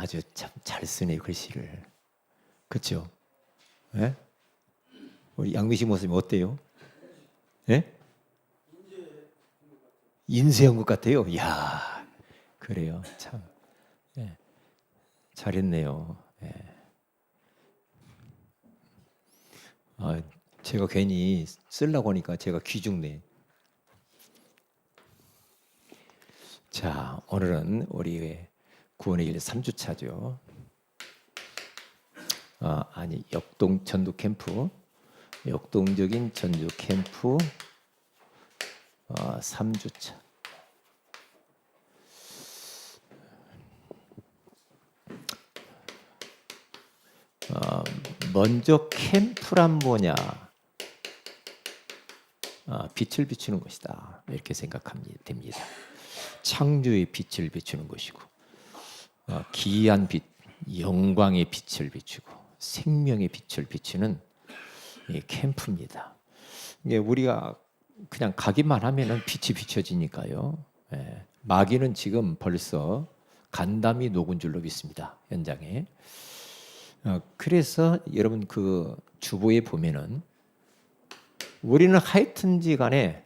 아주 참 잘 쓰네 글씨를. 그렇죠? 예? 우리 양미식 모습이 어때요? 예? 인쇄한 것 같아요. 야, 그래요. 참, 예. 잘했네요. 예. 아, 제가 괜히 쓰려고 하니까 제가 귀중네. 자, 오늘은 우리 구원의 길 3주차죠. 아, 아니, 역동 전도 캠프. 역동적인 전주 캠프 어, 3주차. 어, 먼저 캠프란 뭐냐? 어, 빛을 비추는 것이다. 이렇게 생각하면 됩니다. 창조의 빛을 비추는 것이고, 어, 기이한 빛, 영광의 빛을 비추고, 생명의 빛을 비추는 이 캠프입니다. 우리가 그냥 가기만 하면은 빛이 비춰지니까요. 예, 마귀는 지금 벌써 간담이 녹은 줄로 믿습니다. 현장에. 어, 그래서 여러분 그 주보에 보면은 우리는 하여튼지 간에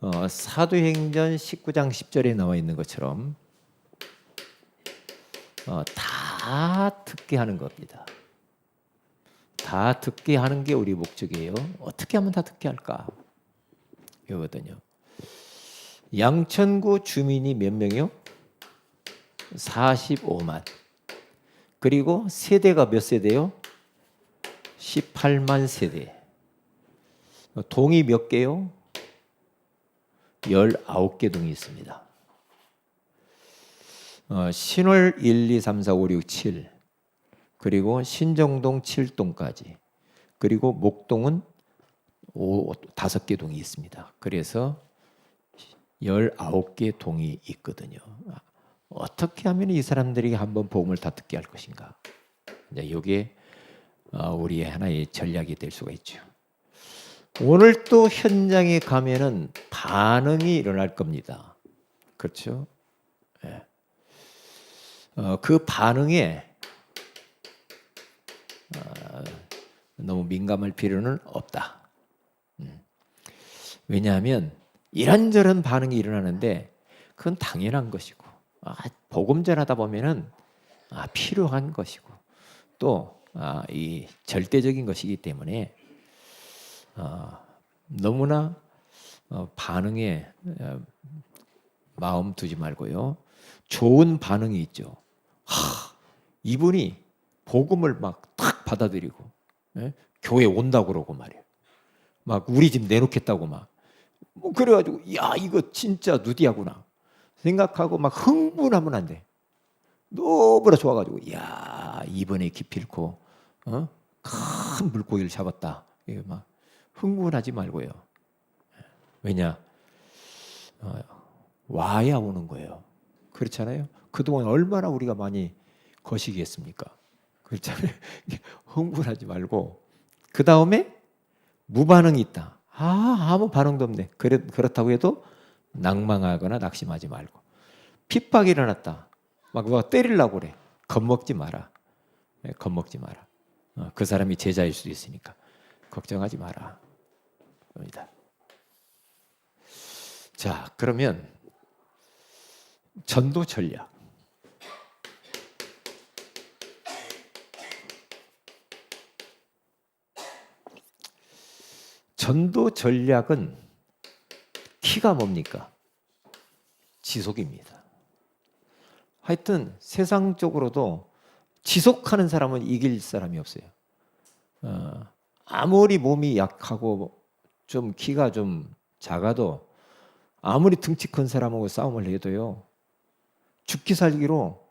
어, 사도행전 19장 10절에 나와 있는 것처럼 어, 다 듣게 하는 겁니다. 다 듣게 하는 게 우리 목적이에요. 어떻게 하면 다 듣게 할까? 이거거든요. 양천구 주민이 몇 명이요? 45만. 그리고 세대가 몇 세대요? 18만 세대. 동이 몇 개요? 19개 동이 있습니다. 어, 신월 1, 2, 3, 4, 5, 6, 7 그리고 신정동 7동까지 그리고 목동은 5, 5개 동이 있습니다. 그래서 19개 동이 있거든요. 어떻게 하면 이 사람들이 한번 복음을 다 듣게 할 것인가? 이제 이게 어, 우리의 하나의 전략이 될 수가 있죠. 오늘 또 현장에 가면은 반응이 일어날 겁니다. 그렇죠? 예. 어, 그 반응에 어, 너무 민감할 필요는 없다. 음. 왜냐하면 이런저런 반응이 일어나는데 그건 당연한 것이고 아, 복음 전하다 보면은 아, 필요한 것이고 또이 아, 절대적인 것이기 때문에 어, 너무나 어, 반응에 어, 마음 두지 말고요. 좋은 반응이 있죠. 하, 이분이 복음을 막 탁 받아들이고 예? 교회 온다고 그러고 말이에요. 막 우리 집 내놓겠다고 막. 뭐 그래가지고 야 이거 진짜 누디하구나 생각하고 막 흥분하면 안 돼. 너무나 좋아가지고 야 이번에 기필코 어? 큰 물고기를 잡았다. 이거 막 흥분하지 말고요. 왜냐 어, 와야 오는 거예요. 그렇잖아요. 그동안 얼마나 우리가 많이 거시기했습니까? 그렇잖아요. 흥분하지 말고 그 다음에 무반응이 있다. 아 아무 반응도 없네. 그래, 그렇다고 해도 낭망하거나 낙심하지 말고 핍박이 일어났다. 막 누가 때리려고 그래. 겁먹지 마라. 네, 겁먹지 마라. 어, 그 사람이 제자일 수도 있으니까 걱정하지 마라. 입니다. 자 그러면 전도 전략. 전도 전략은 키가 뭡니까? 지속입니다. 하여튼 세상적으로도 지속하는 사람은 이길 사람이 없어요. 어, 아무리 몸이 약하고 좀 키가 좀 작아도 아무리 등치 큰 사람하고 싸움을 해도요 죽기 살기로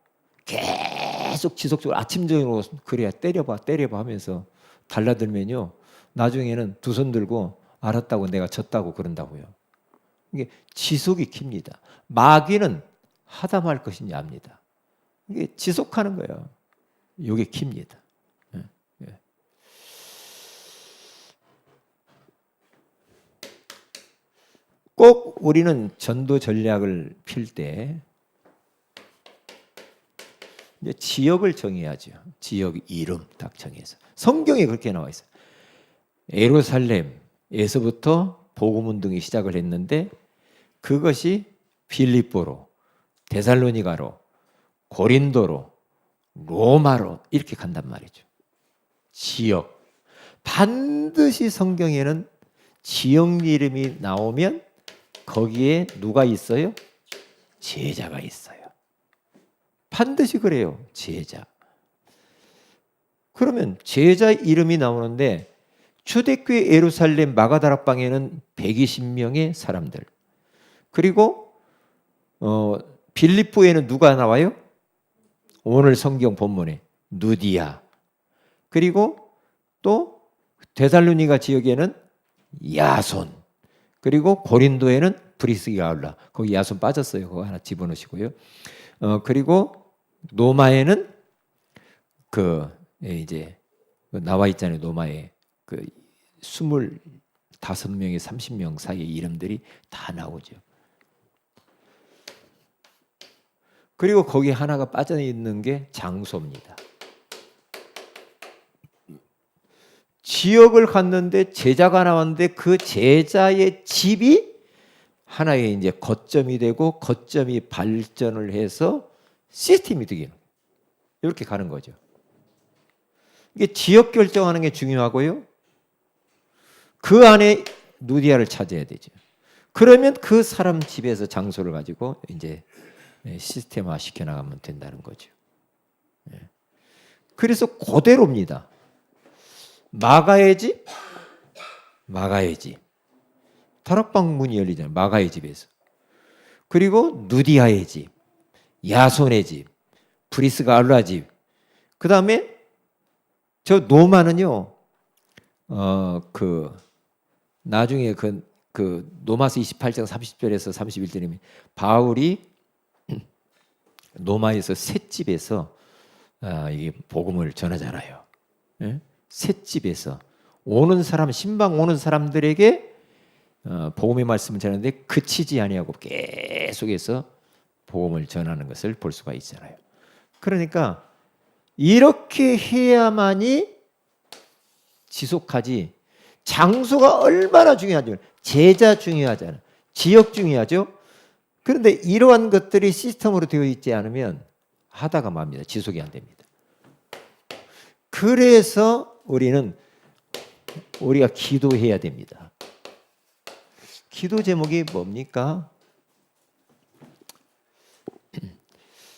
계속 지속적으로 아침 저녁으로 그래야 때려봐 때려봐 하면서 달라들면요 나중에는 두 손 들고 알았다고 내가 졌다고 그런다고요. 이게 지속이 킵니다. 마귀는 말 것인지 압니다. 이게 지속하는 거예요. 이게 킵니다. 예, 예. 꼭 우리는 전도 전략을 필 때 지역을 정해야죠. 지역 이름 딱 정해서 성경에 그렇게 나와 있어요. 예루살렘에서부터 복음 운동이 시작을 했는데 그것이 빌립보로 데살로니가로 고린도로 로마로 이렇게 간단 말이죠. 지역 반드시 성경에는 지역 이름이 나오면 거기에 누가 있어요? 제자가 있어요. 반드시 그래요. 제자. 그러면 제자 이름이 나오는데 초대교회 예루살렘 마가다락방에는 120명의 사람들. 그리고 어 빌립보에는 누가 나와요? 오늘 성경 본문에 누디아. 그리고 또 데살로니가 지역에는 야손. 그리고 고린도에는 브리스가울라. 거기 야손 빠졌어요. 그거 하나 집어넣으시고요. 어 그리고 노마에는 그 예, 이제 나와 있잖아요. 노마에 그 스물 다섯 명에 삼십 명 사이의 이름들이 다 나오죠. 그리고 거기 하나가 빠져 있는 게 장소입니다. 지역을 갔는데 제자가 나왔는데 그 제자의 집이 하나의 이제 거점이 되고 거점이 발전을 해서 시스템이 되기는 이렇게 가는 거죠. 이게 지역 결정하는 게 중요하고요. 그 안에 누디아를 찾아야 되죠. 그러면 그 사람 집에서 장소를 가지고 이제 시스템화 시켜 나가면 된다는 거죠. 예. 그래서 그대로입니다. 마가의 집, 마가의 집. 다락방 문이 열리잖아요. 마가의 집에서. 그리고 누디아의 집, 야손의 집, 브리스가 알라 집. 그 다음에 저 노마는요, 어, 그, 나중에 그, 그, 노마스 28장 30절에서 31절이면 바울이 노마에서 셋집에서 아, 이게 복음을 전하잖아요. 예? 셋집에서 오는 사람, 신방 오는 사람들에게 어, 복음의 말씀을 전하는데 그치지 아니하고 계속해서 복음을 전하는 것을 볼 수가 있잖아요. 그러니까 이렇게 해야만이 지속하지. 장소가 얼마나 중요하죠. 제자 중요하잖아. 지역 중요하죠. 그런데 이러한 것들이 시스템으로 되어 있지 않으면 하다가 맙니다. 지속이 안 됩니다. 그래서 우리는 우리가 기도해야 됩니다. 기도 제목이 뭡니까?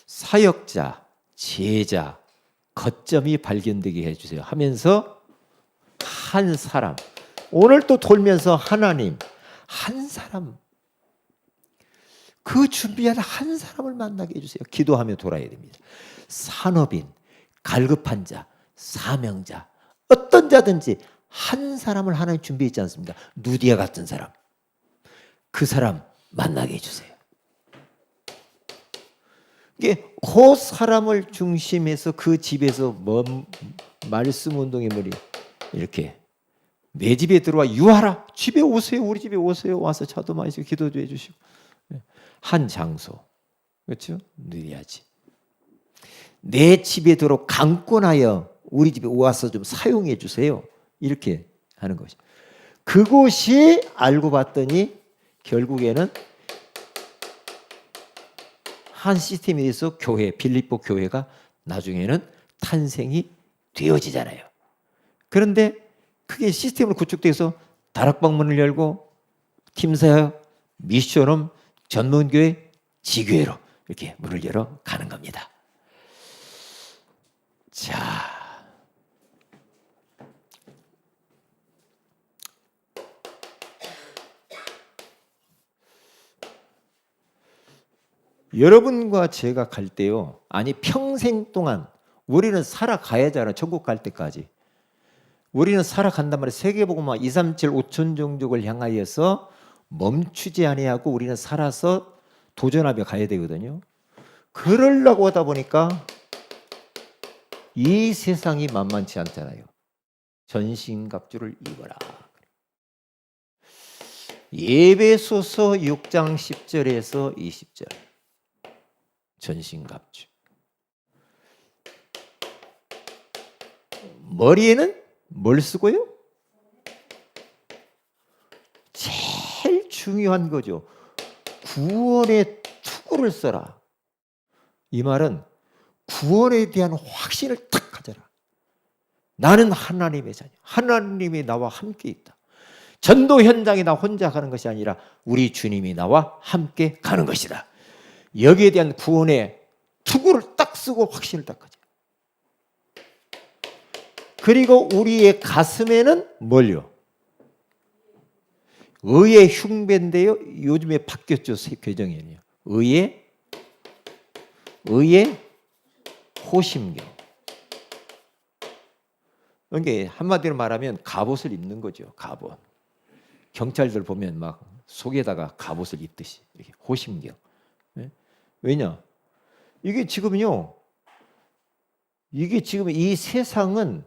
사역자, 제자, 거점이 발견되게 해주세요. 하면서 한 사람, 오늘 또 돌면서 하나님, 한 사람, 그 준비한 한 사람을 만나게 해주세요. 기도하며 돌아야 됩니다. 산업인, 갈급한 자, 사명자, 어떤 자든지 한 사람을 하나님 준비했지 않습니까? 누디아 같은 사람. 그 사람 만나게 해주세요. 이게 그 사람을 중심해서 그 집에서 뭔 말씀 운동의 머리 이렇게 내 집에 들어와 유하라. 집에 오세요. 우리 집에 오세요. 와서 차도 마시고 기도도 해주시고. 한 장소. 그렇죠? 누려야지. 내 집에 들어 강권하여 우리 집에 와서 좀 사용해 주세요. 이렇게 하는 것이 그곳이 알고 봤더니 결국에는 한 시스템에 대해서 교회 빌립보 교회가 나중에는 탄생이 되어지잖아요. 그런데 그게 시스템으로 구축돼서 다락방 문을 열고 팀사역, 미션홈, 전문교회, 지교회로 이렇게 문을 열어 가는 겁니다. 자. 여러분과 제가 갈 때요. 아니 평생 동안 우리는 살아가야잖아. 천국 갈 때까지. 우리는 살아간단 말이에요. 세계복음화 2, 3, 7, 5천 종족을 향하여서 멈추지 아니하고 우리는 살아서 도전하며 가야 되거든요. 그러려고 하다 보니까 이 세상이 만만치 않잖아요. 전신갑주를 입어라. 예배소서 6장 10절에서 20절. 전신갑주. 머리에는 뭘 쓰고요? 제일 중요한 거죠. 구원의 투구를 써라. 이 말은 구원에 대한 확신을 탁 가져라. 나는 하나님의 자녀. 하나님이 나와 함께 있다. 전도 현장에 나 혼자 가는 것이 아니라 우리 주님이 나와 함께 가는 것이다. 여기에 대한 구원의 투구를 딱 쓰고 확신을 딱 가져. 그리고 우리의 가슴에는 뭘요? 의의 흉배인데요. 요즘에 바뀌었죠. 교정에는요. 의의 의의 호심경. 그러니까 한마디로 말하면 갑옷을 입는 거죠. 갑옷. 경찰들 보면 막 속에다가 갑옷을 입듯이 이렇게 호심경. 예? 왜냐? 이게 지금요. 이게 지금 이 세상은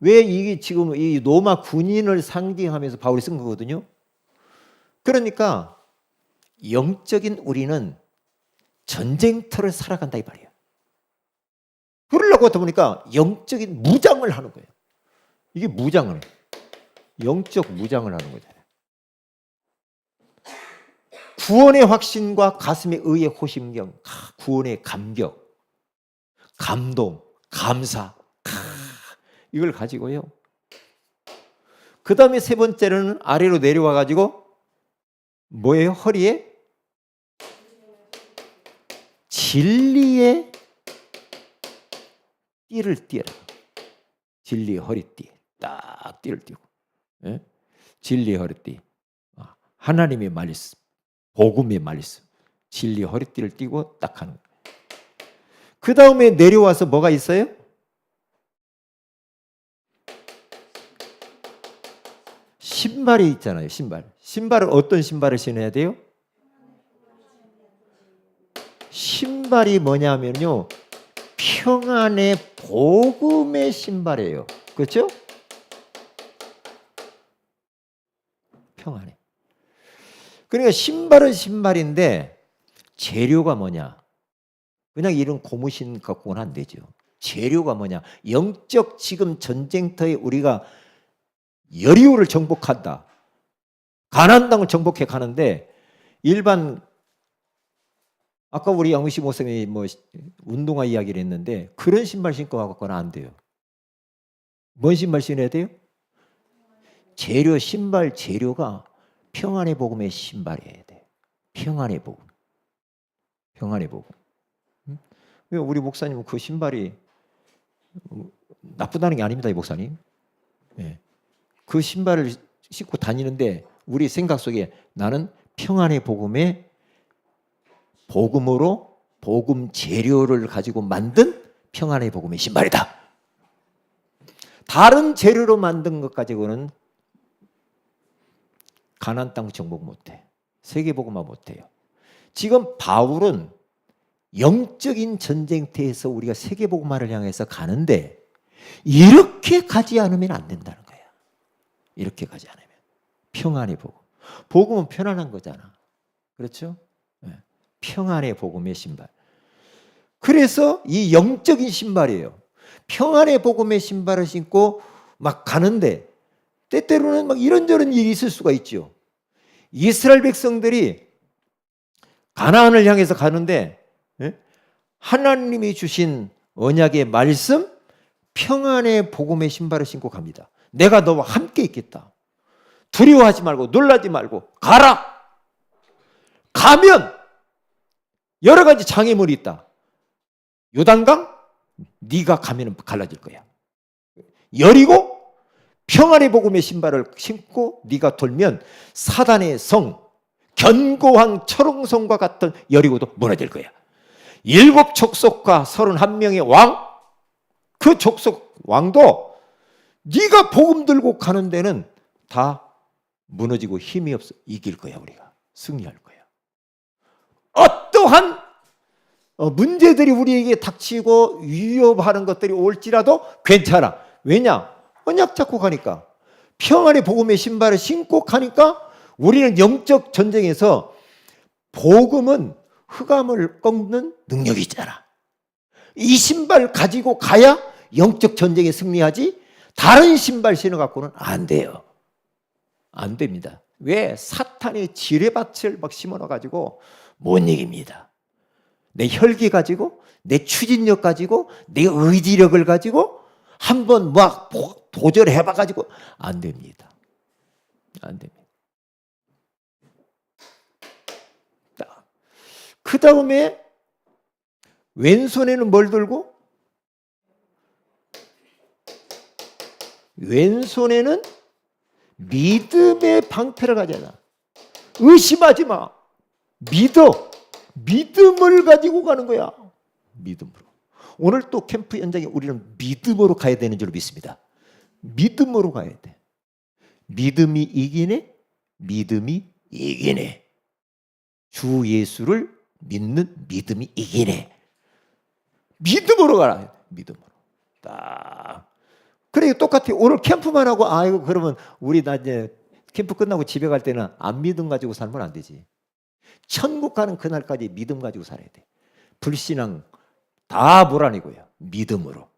왜 이게 지금 이 로마 군인을 상징하면서 바울이 쓴 거거든요. 그러니까 영적인 우리는 전쟁터를 살아간다 이 말이에요. 그러려고 하다 보니까 영적인 무장을 하는 거예요. 이게 무장을. 영적 무장을 하는 거잖아요. 구원의 확신과 가슴의 의의 호심경, 구원의 감격, 감동, 감사, 이걸 가지고요. 그 다음에 세 번째로는 아래로 내려와 가지고 뭐예요? 허리에 진리의 띠를 띠라. 진리의 허리띠. 딱 띠를 띠고. 예? 진리의 허리띠. 아, 하나님의 말씀. 복음의 말씀. 진리의 허리띠를 띠고 딱 하는 거예요. 그 다음에 내려와서 뭐가 있어요? 신발이 있잖아요. 신발. 신발은 어떤 신발을 신어야 돼요? 신발이 뭐냐면요. 평안의 복음의 신발이에요. 그렇죠? 평안해. 그러니까 신발은 신발인데 재료가 뭐냐? 그냥 이런 고무신 갖고는 안 되죠. 재료가 뭐냐? 영적 지금 전쟁터에 우리가 여리오를 정복한다. 가나안 땅을 정복해 가는데 일반 아까 우리 영시 목사님이 뭐 운동화 이야기를 했는데 그런 신발 신고 가거나 안 돼요. 뭔 신발 신어야 돼요? 재료 신발 재료가 평안의 복음의 신발이어야 돼. 평안의 복음. 평안의 복음. 왜 우리 목사님은 그 신발이 나쁘다는 게 아닙니다, 이 목사님. 예. 그 신발을 신고 다니는데 우리 생각 속에 나는 평안의 복음에 복음으로 복음 재료를 가지고 만든 평안의 복음의 신발이다. 다른 재료로 만든 것 가지고는 가난 땅 정복 못해. 세계 복음화 못해요. 지금 바울은 영적인 전쟁터에서 우리가 세계 복음화를 향해서 가는데 이렇게 가지 않으면 안 된다는 거야. 이렇게 가지 않으면 평안의 복음. 복음은 편안한 거잖아. 그렇죠? 네. 평안의 복음의 신발. 그래서 이 영적인 신발이에요. 평안의 복음의 신발을 신고 막 가는데 때때로는 막 이런저런 일이 있을 수가 있죠. 이스라엘 백성들이 가나안을 향해서 가는데 예? 하나님이 주신 언약의 말씀 평안의 복음의 신발을 신고 갑니다. 내가 너와 함께 있겠다. 두려워하지 말고 놀라지 말고 가라. 가면 여러 가지 장애물이 있다. 요단강 네가 가면 갈라질 거야. 여리고 평안의 복음의 신발을 신고 네가 돌면 사단의 성 견고한 철옹성과 같은 여리고도 무너질 거야. 일곱 족속과 서른 한 명의 왕, 그 족속 왕도 네가 복음 들고 가는 데는 다 무너지고 힘이 없어 이길 거야 우리가 승리할 거야. 어떠한 어, 문제들이 우리에게 닥치고 위협하는 것들이 올지라도 괜찮아. 왜냐? 언약 잡고 가니까 평안의 복음의 신발을 신고 가니까 우리는 영적 전쟁에서 복음은 흑암을 꺾는 능력이 있잖아. 이 신발 가지고 가야 영적 전쟁에 승리하지 다른 신발 신어 갖고는 안 돼요. 안 됩니다. 왜 사탄이 지뢰밭을 막 심어놔 가지고 못 이깁니다. 내 혈기 가지고 내 추진력 가지고 내 의지력을 가지고 한번 막 도전해 봐 가지고 안 됩니다. 안 됩니다. 그 다음에 왼손에는 뭘 들고? 왼손에는 믿음의 방패를 가져라. 의심하지 마. 믿어. 믿음을 가지고 가는 거야. 믿음으로. 오늘 또 캠프 현장에 우리는 믿음으로 가야 되는 줄 믿습니다. 믿음으로 가야 돼. 믿음이 이기네. 믿음이 이기네. 주 예수를 믿는 믿음이 이기네. 믿음으로 가라. 믿음으로. 딱. 그래 똑같아. 오늘 캠프만 하고 아이고 그러면 우리 나중에 캠프 끝나고 집에 갈 때는 안 믿음 가지고 살면 안 되지. 천국 가는 그날까지 믿음 가지고 살아야 돼. 불신앙 다 불안이고요. 믿음으로.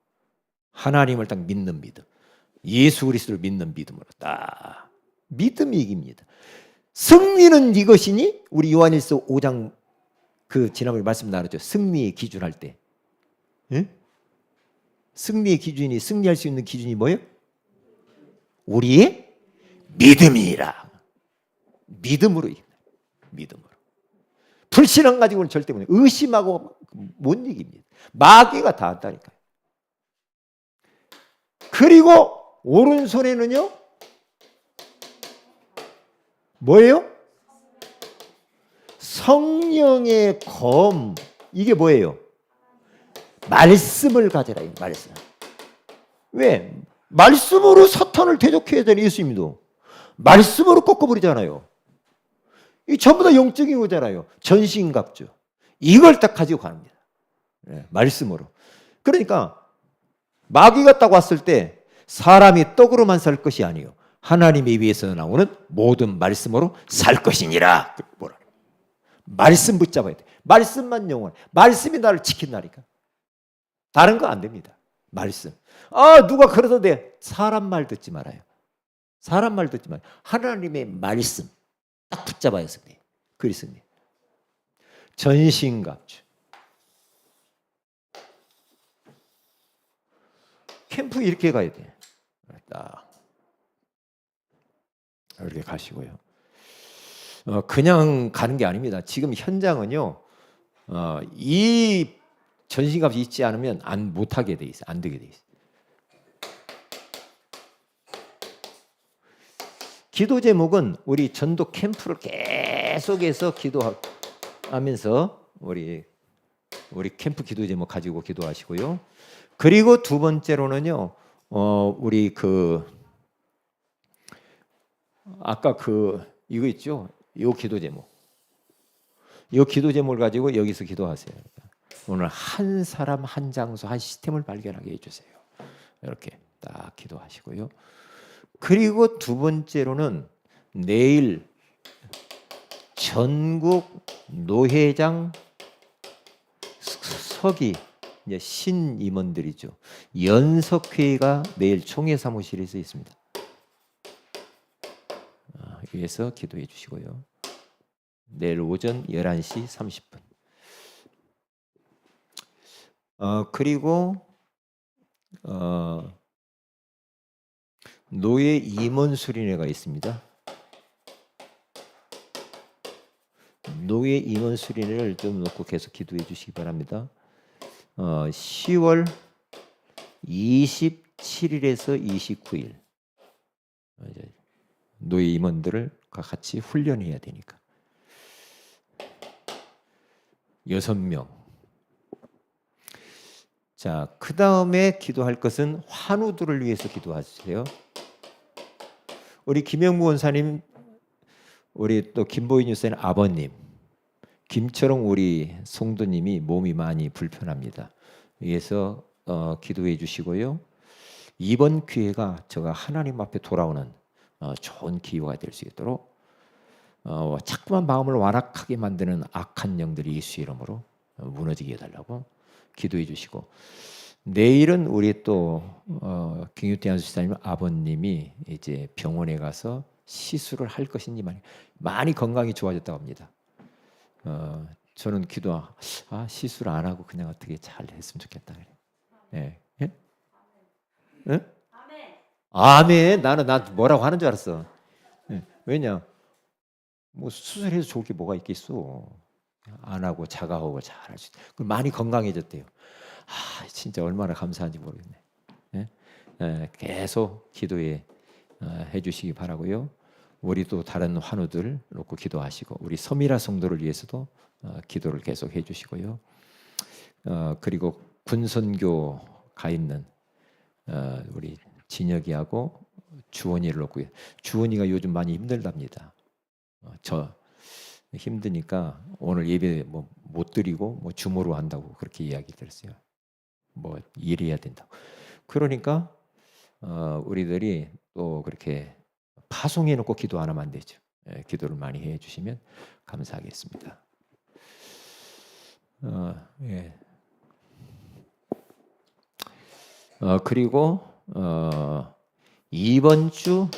하나님을 딱 믿는 믿음. 예수 그리스도를 믿는 믿음으로 딱 믿음이 이깁니다. 승리는 이것이니 우리 요한일서 5장 그 지난번에 말씀 나눴죠. 승리의 기준 할 때. 응? 승리의 기준이 승리할 수 있는 기준이 뭐예요? 우리의 믿음이라. 믿음으로 믿음으로. 불신앙 가지고는 절대 못. 의심하고 못 이깁니다. 마귀가 다 한다니까요. 그리고 오른손에는요. 뭐예요? 성령의 검. 이게 뭐예요? 말씀을 가져라. 말씀. 왜? 말씀으로 사탄을 대적해야 되는 예수님도 말씀으로 꺾어버리잖아요. 이 전부 다 영적인 거잖아요. 전신갑주. 이걸 딱 가지고 갑니다. 네, 말씀으로. 그러니까 마귀가 딱 왔을 때 사람이 떡으로만 살 것이 아니요 하나님의 위에서 나오는 모든 말씀으로 살 것이니라. 뭐라? 말씀 붙잡아야 돼. 말씀만 영원. 말씀이 나를 지킨다니까. 다른 거 안 됩니다. 말씀. 아, 누가 그래도 돼. 사람 말 듣지 말아요. 사람 말 듣지 말아요. 하나님의 말씀. 딱 붙잡아야 승리. 그리 승리. 전신갑주. 캠프 이렇게 가야 돼. 딱. 이렇게 가시고요. 어, 그냥 가는 게 아닙니다. 지금 현장은요, 어, 이 전신값이 있지 않으면 안 못하게 돼 있어, 안 되게 돼 있어. 기도 제목은 우리 전도 캠프를 계속해서 기도하면서 우리 우리 캠프 기도 제목 가지고 기도하시고요. 그리고 두 번째로는요, 어, 우리 그 아까 그 이거 있죠? 요 기도 제목. 요 기도 제목을 가지고 여기서 기도하세요. 오늘 한 사람 한 장소 한 시스템을 발견하게 해주세요. 이렇게 딱 기도하시고요. 그리고 두 번째로는 내일 전국 노회장 서기 이제 신임원들이죠. 연석회의가 내일 총회 사무실에서 있습니다. 위해서 기도해 주시고요. 내일 오전 11시 30분. 어, 그리고 어, 노예 임원 수련회가 있습니다. 노예 임원 수련회를 좀 놓고 계속 기도해 주시기 바랍니다. 어, 10월 27일에서 29일 노예 임원들을 같이 훈련해야 되니까. 여섯 명. 자, 그 다음에 기도할 것은 환우들을 위해서 기도하세요. 우리 김영무 원사님, 우리 또 김보인 유사님 아버님, 김철웅 우리 송도님이 몸이 많이 불편합니다. 위해서 어, 기도해 주시고요. 이번 기회가 제가 하나님 앞에 돌아오는 어, 좋은 기회가 될 수 있도록 어, 자꾸만 마음을 완악하게 만드는 악한 영들이 예수 이름으로 무너지게 해달라고 기도해 주시고 내일은 우리 또 어, 김유태 안수사님 아버님이 이제 병원에 가서 시술을 할 것인지 많이 많이 건강이 좋아졌다고 합니다. 어, 저는 기도 아 시술 안 하고 그냥 어떻게 잘 했으면 좋겠다 그래. 예. 예? 예? 아멘. 나는 나 뭐라고 하는 줄 알았어. 예. 왜냐? 뭐 수술해서 좋을 게 뭐가 있겠어. 안 하고 자가하고 잘할 수. 그 많이 건강해졌대요. 아 진짜 얼마나 감사한지 모르겠네. 예? 예, 계속 기도에 어, 해주시기 바라고요. 우리 또 다른 환우들 놓고 기도하시고 우리 서미라 성도를 위해서도 어, 기도를 계속 해주시고요. 어, 그리고 군선교 가 있는 어, 우리 진혁이하고 주원이를 놓고 주원이가 요즘 많이 힘들답니다. 어, 저 힘드니까 오늘 예배 뭐 못 드리고 뭐 주모로 한다고 그렇게 이야기 들었어요. 뭐 일해야 된다고. 그러니까 어, 우리들이 또 그렇게 파송해 놓고 기도 안 하면 안 되죠. 예, 기도를 많이 해 주시면 감사하겠습니다. 어, 예. 어, 그리고 어, 이번 주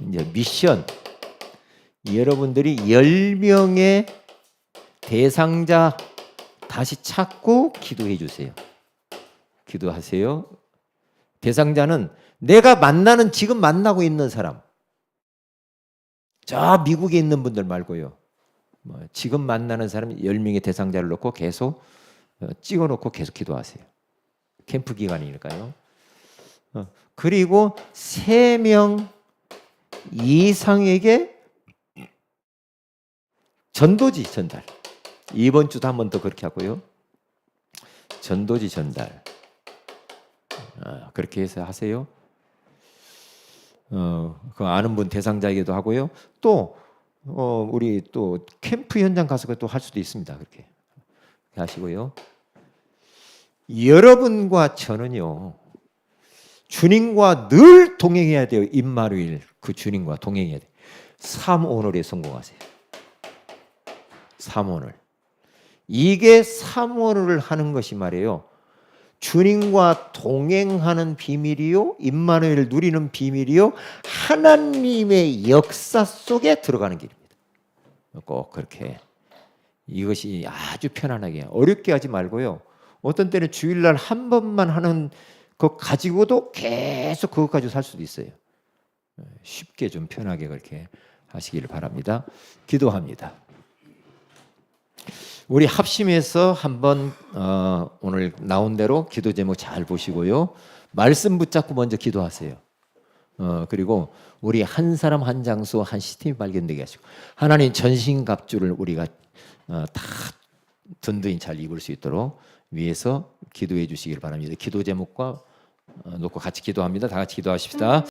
이제 미션 여러분들이 10명의 대상자 다시 찾고 기도해 주세요. 기도하세요. 대상자는 내가 만나는 지금 만나고 있는 사람. 저 미국에 있는 분들 말고요. 뭐 지금 만나는 사람 10명의 대상자를 놓고 계속 어, 찍어 놓고 계속 기도하세요. 캠프 기간이니까요. 어, 그리고 세명 이상에게 전도지 전달. 이번 주도 한 번 더 그렇게 하고요. 전도지 전달. 아, 그렇게 해서 하세요. 어, 그 아는 분 대상자에게도 하고요. 또 어, 우리 또 캠프 현장 가서 또 할 수도 있습니다. 그렇게 하시고요. 여러분과 저는요. 주님과 늘 동행해야 돼요. 임마누엘 그 주님과 동행해야 돼. 삼 오늘에 성공하세요. 삼오늘. 이게 삼오늘을 하는 것이 말이에요. 주님과 동행하는 비밀이요, 임마누엘을 누리는 비밀이요, 하나님의 역사 속에 들어가는 길입니다. 꼭 그렇게 이것이 아주 편안하게 어렵게 하지 말고요. 어떤 때는 주일날 한 번만 하는 것 가지고도 계속 그것 가지고 살 수도 있어요. 쉽게 좀 편하게 그렇게 하시기를 바랍니다. 기도합니다. 우리 합심해서 한번 어, 오늘 나온 대로 기도 제목 잘 보시고요. 말씀 붙잡고 먼저 기도하세요. 어, 그리고 우리 한 사람 한 장소 한 시스템이 발견되게 하시고 하나님 전신갑주를 우리가 어, 다 든든히 잘 입을 수 있도록 위해서 기도해 주시길 바랍니다. 기도 제목과 어, 놓고 같이 기도합니다. 다 같이 기도하십시다.